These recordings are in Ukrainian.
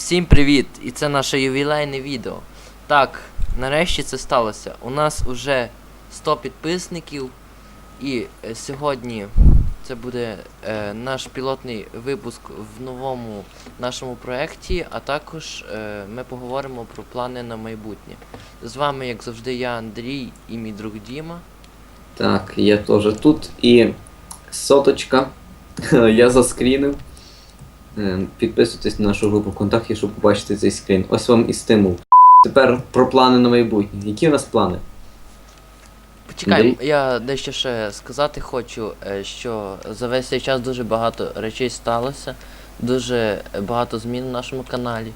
Всім привіт! І це наше ювілейне відео. Так, нарешті це сталося. У нас уже 100 підписників. І е, сьогодні це буде е, наш пілотний випуск в новому нашому проєкті, а також е, ми поговоримо про плани на майбутнє. З вами, як завжди, я Андрій і мій друг Діма. Так, я теж тут. І соточка. я заскрінив. Е, Підписуйтесь на нашу групу ВКонтакті, щоб побачити цей скрін. Ось вам і стимул. Тепер про плани на майбутнє. Які у нас плани? Почекай, я дещо ще сказати хочу, е, що за весь цей час дуже багато речей сталося, дуже багато змін в нашому каналі.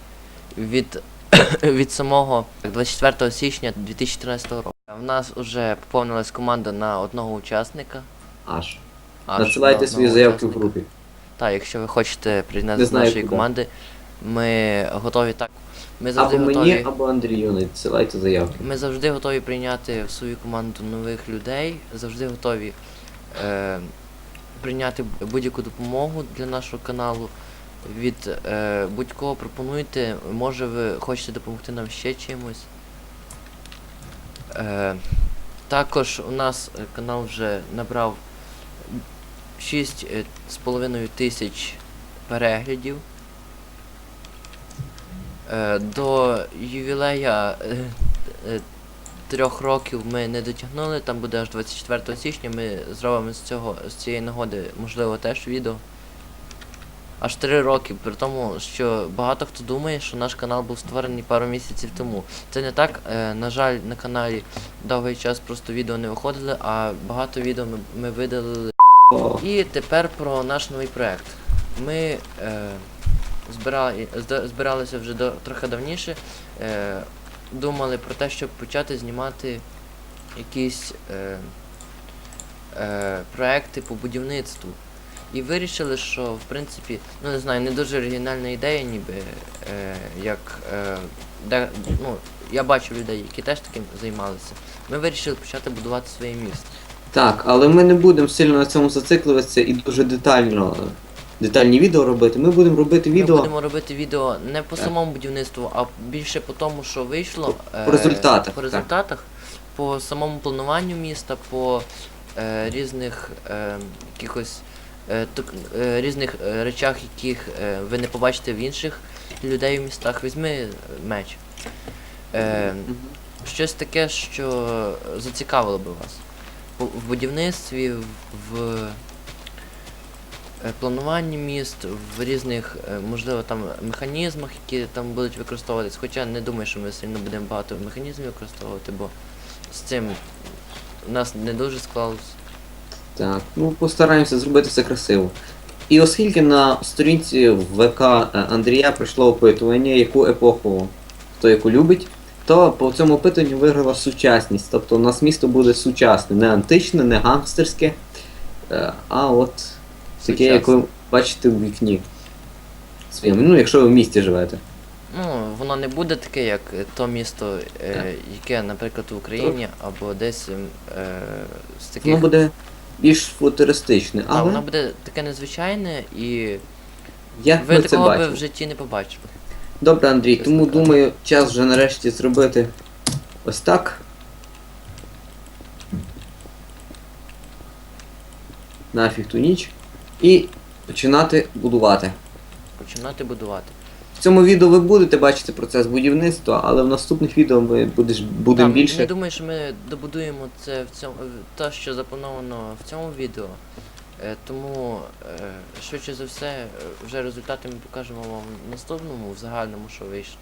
Від, від самого 24 січня 2013 року. В нас вже поповнилась команда на одного учасника. Аж. аж Надсилайте на свої заявки в групі. Так, якщо ви хочете приєднатися до нашої куди. команди, ми готові так. Ми завжди Або готові. мені, або Андрію надсилайте заявки. Ми завжди готові прийняти в свою команду нових людей, завжди готові е, прийняти будь-яку допомогу для нашого каналу. Від е, будь-кого пропонуйте, може ви хочете допомогти нам ще чимось. Е, також у нас канал вже набрав 6,5 тисяч переглядів. Е, до ювілея е, е, трьох років ми не дотягнули, там буде аж 24 січня. Ми зробимо з цього з цієї нагоди, можливо, теж відео. Аж три роки, при тому, що багато хто думає, що наш канал був створений пару місяців тому. Це не так. Е, на жаль, на каналі довгий час просто відео не виходили, а багато відео ми, ми видалили. І тепер про наш новий проект. Ми е, збирали, збиралися вже до, трохи давніше. Е, думали про те, щоб почати знімати якісь е, е, проекти по будівництву. І вирішили, що в принципі, ну не знаю, не дуже оригінальна ідея, ніби е, як е, де, ну, я бачу людей, які теж таким займалися. Ми вирішили почати будувати своє місто. Так, але ми не будемо сильно на цьому зациклюватися і дуже детально детальні відео робити. Ми будемо робити відео Ми будемо робити відео не по Так. самому будівництву, а більше по тому, що вийшло. По результатах, По так. по самому плануванню міста, по е, різних е, якихось е, тук- е, різних е, речах, яких е, ви не побачите в інших людей в містах. Візьми е, меч. Е, Мгм. щось таке, що зацікавило би вас. В будівництві, в- е, плануванні міст, в різних, е, можливо, там механізмах, які там будуть використовуватись. Хоча не думаю, що ми сильно будемо багато механізмів використовувати, бо з цим у нас не дуже склалось. Так, ну постараємося зробити все красиво. І оскільки на сторінці ВК е, Андрія прийшло опитування, яку епоху хто яку любить, то по цьому опитуванню виграла сучасність. Тобто у нас місто буде сучасне, не античне, не гангстерське, е, а от таке, як ви бачите в вікні. Своєму. Ну, якщо ви в місті живете. Ну, воно не буде таке, як то місто, е, яке, наприклад, в Україні, або десь ем, е, з таких. Воно буде більш футуристичне, але воно буде таке незвичайне і як ви такого би в житті не побачили. Добре, Андрій, тому думаю, час вже нарешті зробити ось так. Нафіг ту ніч. І починати будувати. Починати будувати. В цьому відео ви будете бачити процес будівництва, але в наступних відео ми будеш, будемо більше. Не думаю, що ми добудуємо це в цьому те, що заплановано в цьому відео. Е, тому е, швидше за все, е, вже результати ми покажемо вам в наступному, в загальному, що вийшло.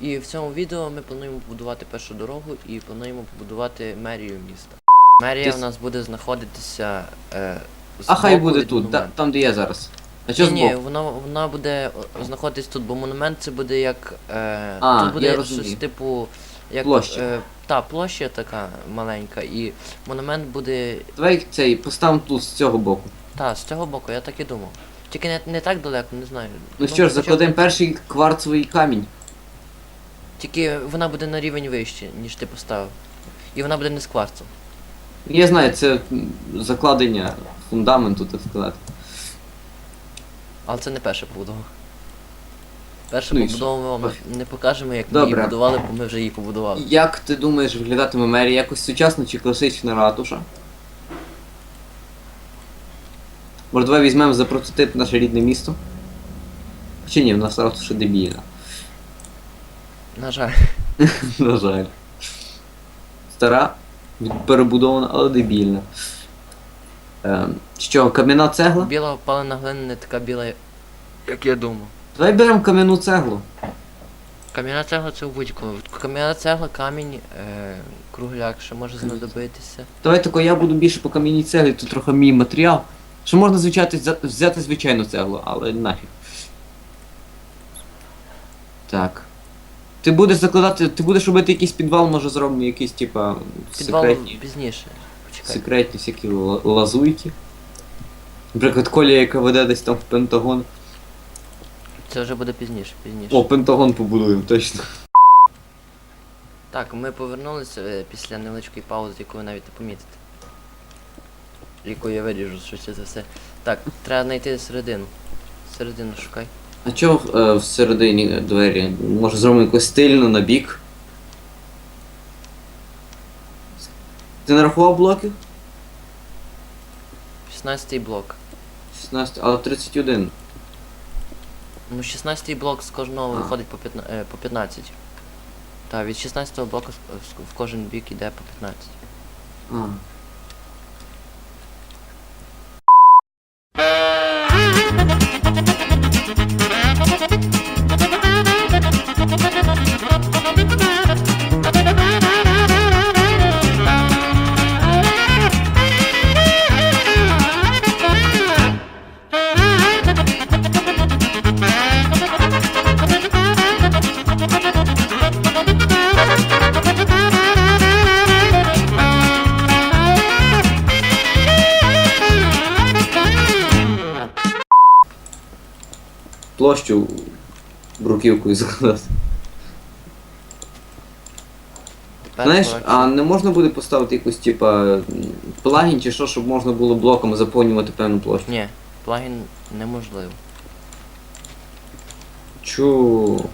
І в цьому відео ми плануємо побудувати першу дорогу і плануємо побудувати мерію міста. Мерія Ти у нас буде знаходитися. Е, А хай буде тут, та- там де я зараз. А що Ні, ні, збоку? вона, вона буде знаходитись тут, бо монумент це буде як. Е, А, тут буде я щось типу. Як, Площа. Е, та, площа така маленька, і монумент буде. Давай цей поставимо тут з цього боку. Та, з цього боку, я так і думав. Тільки не, не так далеко, не знаю. Ну що ж, закладемо перший кварцевий камінь. Тільки вона буде на рівень вище, ніж ти поставив. І вона буде не з кварцем. Я знаю, це закладення фундаменту, так сказати. Але це не перша побудова. Перше Ну і що? побудову вам не покажемо, як ми її будували, бо ми вже її побудували. Як ти думаєш, виглядатиме мерія якось сучасно чи класична ратуша? Може, давай візьмемо за прототип наше рідне місто? Чи ні, в нас ратуша дебільна. На жаль. На жаль. Стара, перебудована, але дебільна. Ем, що, кам'яна цегла? Біла опалена глина не така біла, як я думав. Давай беремо кам'яну цеглу. Кам'яна цегла це у будь-якому. випадку. Кам'яна цегла, камінь, е, кругляк ще може знадобитися. Давай тако я буду більше по кам'яній цеглі, тут трохи мій матеріал. Що можна звичайно взя- взяти звичайну цеглу, але нафіг. Так. Ти будеш закладати, ти будеш робити якийсь підвал, може зробимо якісь, типа, Підвал секретні, пізніше. Почекай. секретні всякі ла- лазуйки. Наприклад, колія, яка веде десь там в Пентагон. Це вже буде пізніше, пізніше. О, Пентагон побудуємо, точно. Так, ми повернулися е, після невеличкої паузи, яку ви навіть не помітите. Яку я виріжу, швидше за все. Так, треба знайти середину. Середину шукай. А чого е, всередині двері? Може зробимо якось стильно на бік? Ти нарахував блоків? 16 блок. 16, але 31. Ну, 16 блок з кожного А. виходить по 15. Е, по 15. Так, від 16 блоку с- в кожен бік іде по 15. А. бруківкою закладати. Тепер, Знаєш, коротше, а не можна буде поставити якусь, типа, плагін чи що, щоб можна було блоком заповнювати певну площу? Ні, плагін неможливо. Чу.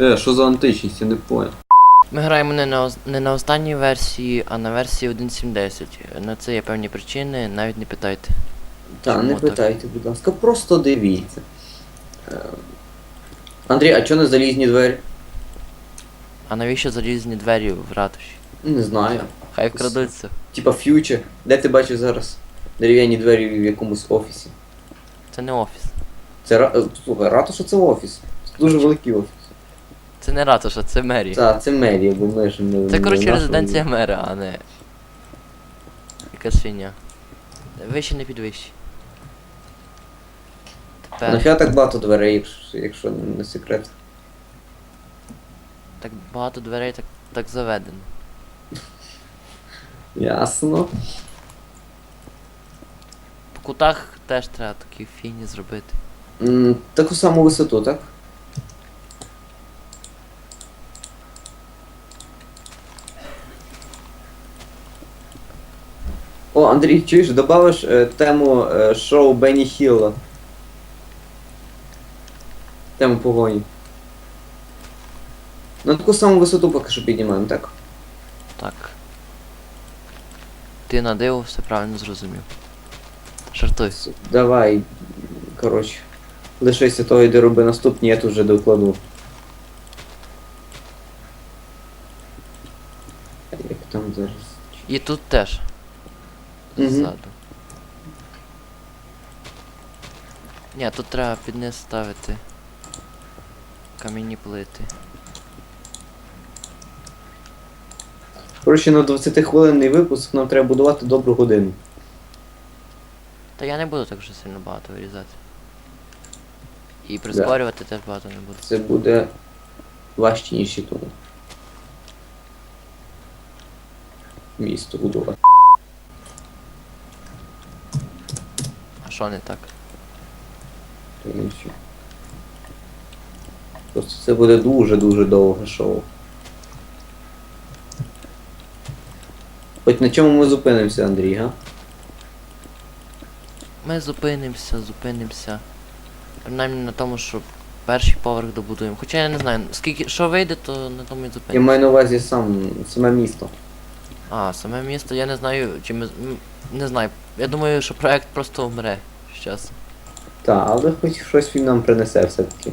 Е, що за античність, я не понял. Ми граємо не на, не на останній версії, а на версії 1.7.10. На це є певні причини, навіть не питайте. Та, не так? питайте, будь ласка, просто дивіться. Е, Андрій, а чого не залізні двері? А навіщо залізні двері в ратуші? Не знаю. Хай вкрадуться. Типа фьючер. Де ти бачиш зараз дерев'яні двері в якомусь офісі? Це не офіс. Це слухай, ратуша це офіс. Це дуже великий офіс. Це не ратуша, це мерія. Так, це мерія, бо ми ж не. Це, коротше, резиденція мера, а не. Якась фігня. Вище не підвищі. Тепер Нафіга так багато дверей, якщо, якщо не секрет. так багато дверей так, так заведено. Ясно. По кутах теж треба такі фігні зробити. М, таку саму висоту, так? Андрій, чуєш, добавиш е, тему е, шоу Бенні Хілла. Тему погоні. На таку саму висоту поки що піднімаємо, так? Так. Ти на диво все правильно зрозумів. Жартуй. С- Давай, коротше. Лишися того, йди роби наступні, я тут вже докладу. Як там зараз? І тут теж. Ззаду. Ні, тут треба під низ ставити камінні плити. Коротше, на 20-хвилинний випуск нам треба будувати добру годину. Та я не буду так вже сильно багато вирізати. І прискорювати теж багато не буду. Це буде важче, ніж і тому. Місто будувати. Що не так? Просто це буде дуже-дуже довге шоу. Хоч на чому ми зупинимося, Андрій, га? Ми зупинимося, зупинимося. Принаймні на тому, що перший поверх добудуємо. Хоча я не знаю, скільки що вийде, то на тому і Я маю на увазі сам саме місто. А, саме місто, я не знаю, чи ми. Не знаю. Я думаю, що проект просто вмре щас. Так, але хоч щось він нам принесе все-таки.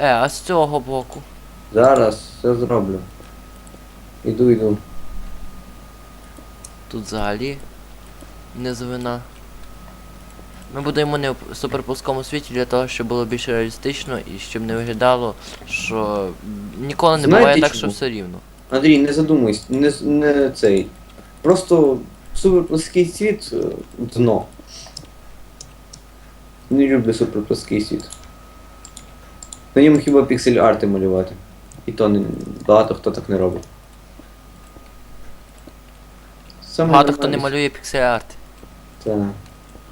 Е, а з цього боку. Зараз все зроблю. Іду, іду. Тут взагалі низовина. Ми будуємо не в суперплоскому світі для того, щоб було більш реалістично і щоб не виглядало, що ніколи не Знаєте буває так, що чому? все рівно. Андрій, не задумуйся, не, з- не цей. Просто суперплоский світ е, дно. Не люблю суперплоский світ. На ньому хіба піксель арти малювати. І то не, багато хто так не робить. Саме Багато хто не малює піксель-арт. Так.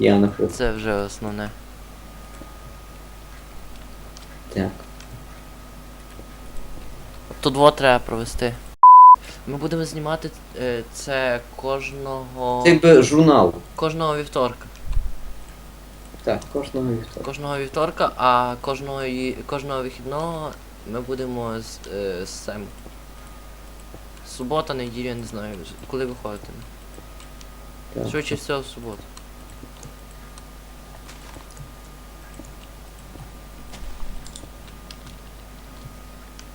Я, наприклад. Це вже основне. Так. Тут два треба провести. Ми будемо знімати е, це кожного. Це якби журнал. кожного вівторка. Так, кожного вівторка. Кожного вівторка, а кожного, кожного вихідного ми будемо з, е, з цим. Субота, неділя, не знаю, коли виходитиме. Так. Швидше всього в суботу.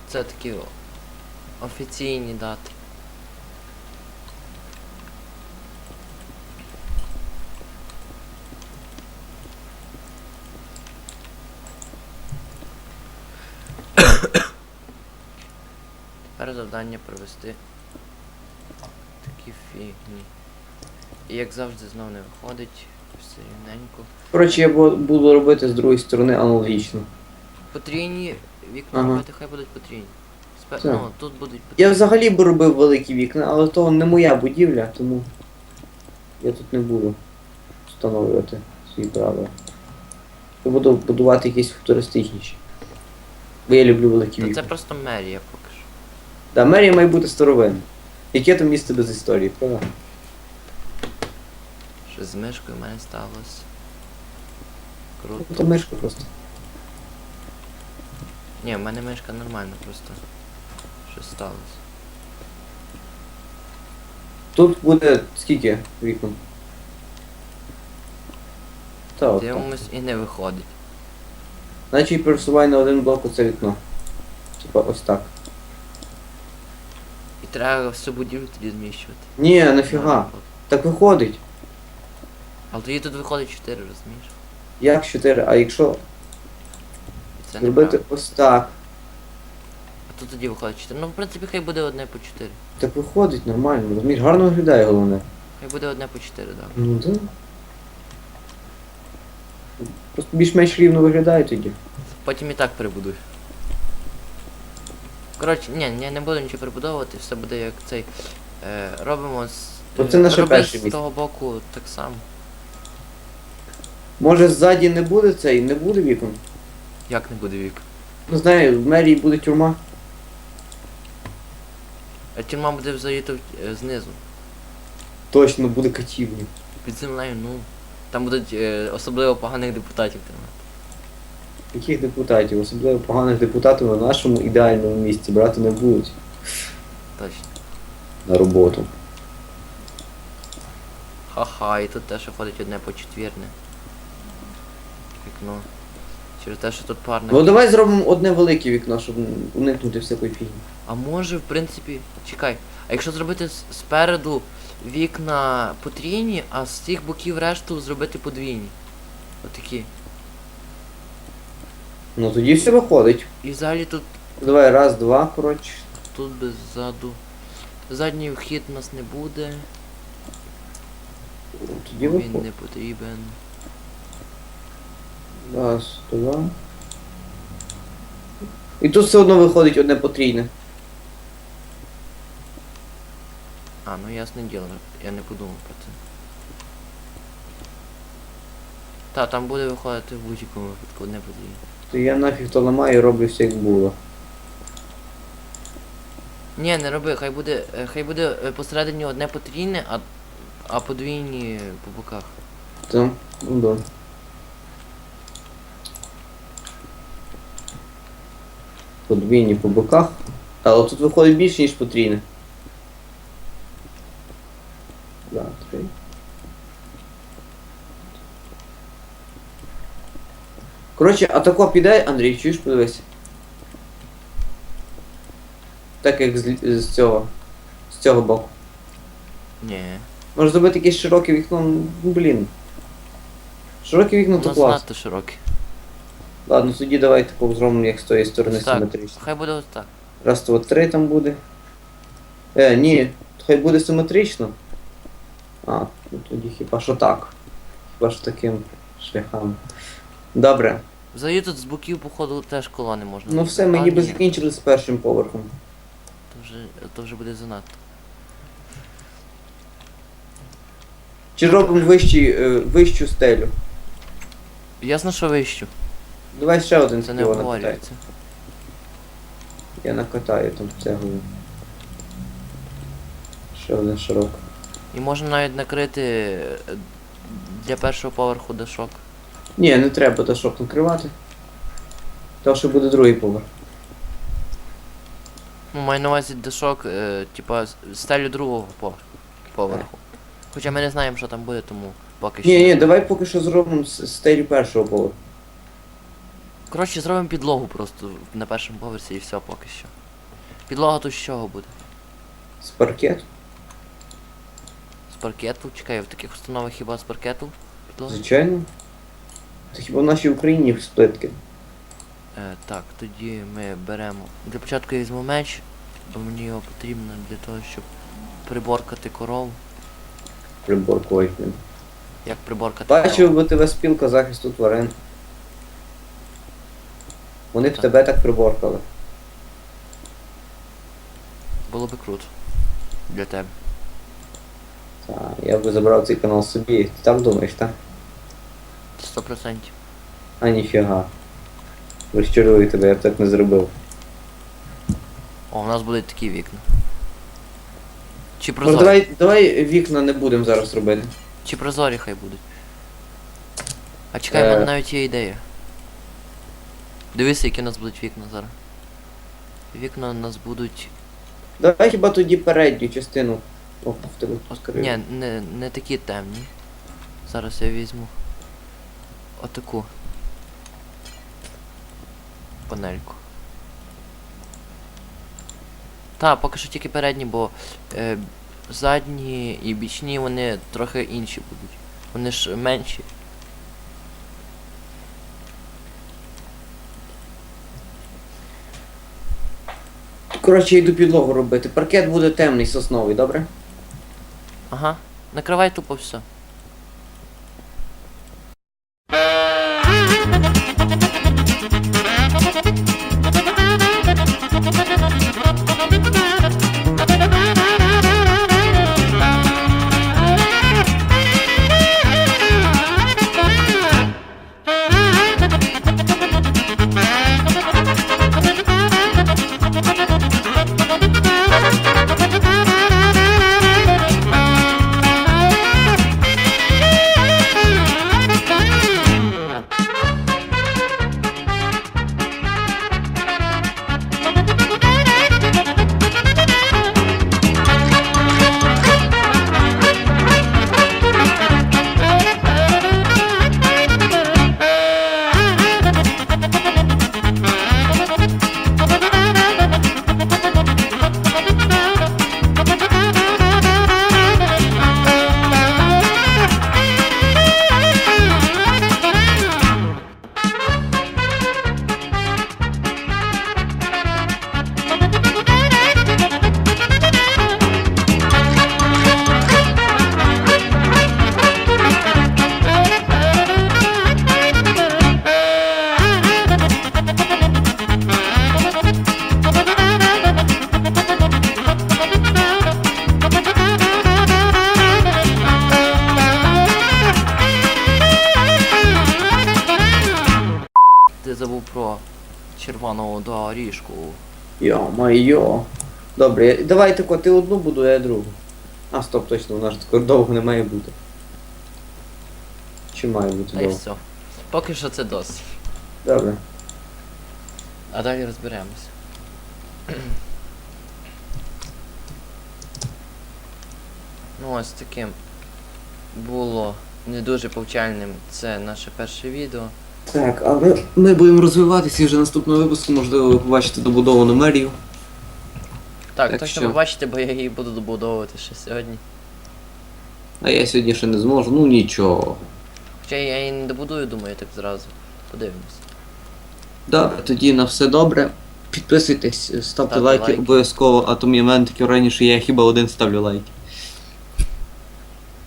Це такі офіційні дати. Тепер завдання провести такі фігні. І як завжди знов не виходить, все рівненько. Коротше, я буду робити з другої сторони аналогічно. Потрійні вікна Ага. робити, хай будуть потрійні. Спе... Так. Ну, тут будуть Я потрійні. взагалі б робив великі вікна, але то не моя будівля, тому я тут не буду встановлювати свої правила. Я буду будувати якісь футуристичніші. Бо я люблю великі Та вікна. це просто мерія поки що. Да, мерія має бути старовинна. Яке там місце без історії, правда? Що з мишкою в мене сталося. Ну, Круто. то мишка просто. Ні, в мене мишка нормальна просто. Що сталося. Тут буде скільки вікон? Та от. так. Дивимось і не виходить. Значить пересувай на один блок оце вікно. Типа ось так. І треба всю будівлю тоді зміщувати. Ні, нафіга. Так виходить. Але тоді тут виходить 4, розумієш? Як 4, а якщо це зробити неправильно. ось так, А тут тоді виходить 4. Ну, в принципі, хай буде одне по 4. так виходить нормально, розумієш, гарно виглядає головне. Хай буде одне по 4, так. Ну да. Просто більш-менш рівно виглядає тоді. Потім і так перебудуй. Коротше, ні, ні, не буду нічого перебудовувати, все буде як цей. Е, робимо з. Оце е, наше роби перше з місце. того боку так само. Може ззаді не буде цей, не буде вікон? Як не буде вік? Не знаю, в мерії буде тюрма. А тюрма буде взагалі е, знизу. Точно буде катівня. Під землею, ну. Там будуть е, особливо поганих депутатів тримати. Яких депутатів, особливо поганих депутатів на нашому ідеальному місці брати не будуть Точно. на роботу. Ха-ха, і тут теж виходить одне по четвірне. Вікно. Через те, що тут парне. Ну давай зробимо одне велике вікно, щоб уникнути всякої фігні. А може, в принципі, чекай, а якщо зробити спереду вікна потрійні, а з цих боків решту зробити подвійні. Отакі. Ну тоді все виходить. І взагалі тут, Давай, раз, два, коротше. тут без ззаду. Задній вхід у нас не буде. Тоді Він виходить. не потрібен. Раз, два. І тут все одно виходить одне потрійне. А, ну ясне діло, я не подумав про це. Та, там буде виходити в будь-якому випадку одне подвійне. То я нафіг то ламаю і роблю все як було. Ні, не роби, хай буде. е, Хай буде е, посередині одне потрійне, а, а подвійні по боках. То, ну да. Подвійні по боках. Але тут виходить більше, ніж потрійне. Да, три. Коротше, а тако піде, Андрій, чуєш, подивись. Так як з, з цього. З цього боку. Ні. Можна зробити якесь широке вікно, ну блін. Широке вікно то клас. надто широкі. Ладно, тоді давай таку зробимо, як з тої сторони так. симетрично. Хай буде ось так. Раз, то от три там буде. Е, ні, хай буде симетрично. А, ну тоді хіба що так. Хіба що таким шляхом. Добре. Взагалі тут з боків, походу, теж колони можна. Ну все, ми зробити. ніби ні, закінчили з першим поверхом. То вже, то вже буде занадто. Чи робимо вищий, е, вищу стелю? Ясно, що вищу. Давай ще один Це не накатай. обговорюється. Я накатаю там цеглою. Ще один широк. І можна навіть накрити е, для першого поверху дашок. Ні, не треба дашок накривати. Тому що буде другий поверх. Ну, маю на увазі дашок, е, типа с- стелю другого по- поверху. Хоча ми не знаємо, що там буде, тому поки що. Ні, ні, давай поки що зробимо с- стелю першого поверху. Коротше, зробимо підлогу просто на першому поверсі і все поки що. Підлога тут з чого буде? З паркету. З паркету? Чекай, в таких установах хіба з паркету? Підлога? Звичайно. Це хіба в нашій Україні в сплитки. Е, так, тоді ми беремо. Для початку я візьму меч, бо мені його потрібно для того, щоб приборкати коров. Приборку ой. Як приборкати Бачив би тебе спілка захисту тварин. Вони б Так. тебе так приборкали. Було би круто. Для тебе. Та, я би забрав цей канал собі. Ти так думаєш, так? 100%. А ніфіга. Розчарую тебе, я б так не зробив. О, у нас будуть такі вікна. Чи прозорі? давай, давай вікна не будемо зараз робити. Чи прозорі хай будуть. А чекай, в Е. мене навіть є ідея. Дивися, які у нас будуть вікна зараз. Вікна у нас будуть. Давай хіба тоді передню частину. О, в тебе скрив. ні, не, не такі темні. Зараз я візьму. Отаку. Панельку. Та, поки що тільки передні, бо е, задні і бічні вони трохи інші будуть. Вони ж менші. Коротше, я йду підлогу робити. Паркет буде темний сосновий, добре? Ага. Накривай тупо все. Йо-майо. Добре, я- давай тако, ти одну буду, а я другу. А, стоп, точно, вона ж тако довго не має бути. Чи має бути Та й довго? все. Поки що це досить. Добре. А далі розберемося. ну ось таким було не дуже повчальним це наше перше відео. Так, але ми будемо розвиватися і вже наступного випуску, можливо, ви побачите добудовану мерію. Так, Так точно що? побачите, бо я її буду добудовувати ще сьогодні. А я сьогодні ще не зможу, ну нічого. Хоча я її не добудую, думаю, так зразу. Подивимось. Добре, тоді на все добре. Підписуйтесь, ставте Ставте лайки, лайки. обов'язково, а то мені мене таке раніше я хіба один ставлю лайки.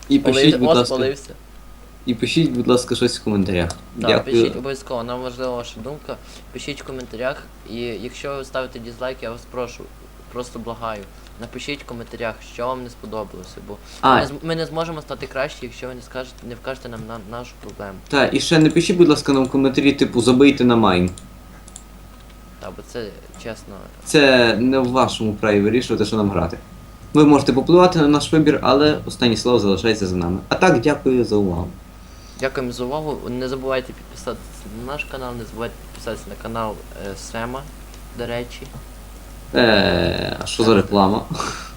І пишіть, будь ласка. полився. І пишіть, будь ласка, щось в коментарях. Так, пишіть обов'язково, нам важлива ваша думка. Пишіть в коментарях. І якщо ви ставите дізлайк, я вас прошу, просто благаю. Напишіть в коментарях, що вам не сподобалося, бо А, ми, не, з- ми не зможемо стати краще, якщо ви не скажете, не вкажете нам на нашу проблему. Так, і ще не пишіть, будь ласка, нам в коментарі, типу, забийте на майн. Та, бо це чесно. Це не в вашому праві вирішувати, що нам грати. Ви можете попливати на наш вибір, але останнє слово залишається за нами. А так, дякую за увагу. Дякуємо за увагу. Не забувайте підписатися на наш канал, не забувайте підписатися на канал е, Сема, до речі. Е, а що за реклама?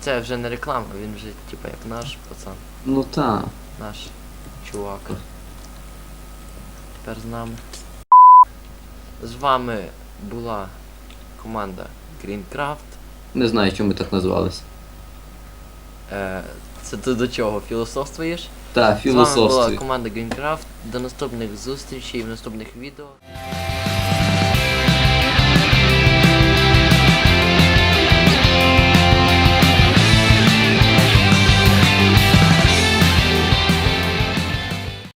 Це вже не реклама, він вже типа як наш пацан, Ну та. наш чувак. Тепер з нами. З вами була команда Greencraft. Не знаю, чому ми так назвалися. Е, це ти до чого? Філософствуєш? Та, З вами була команда Greencraft. До наступних зустрічей в наступних відео.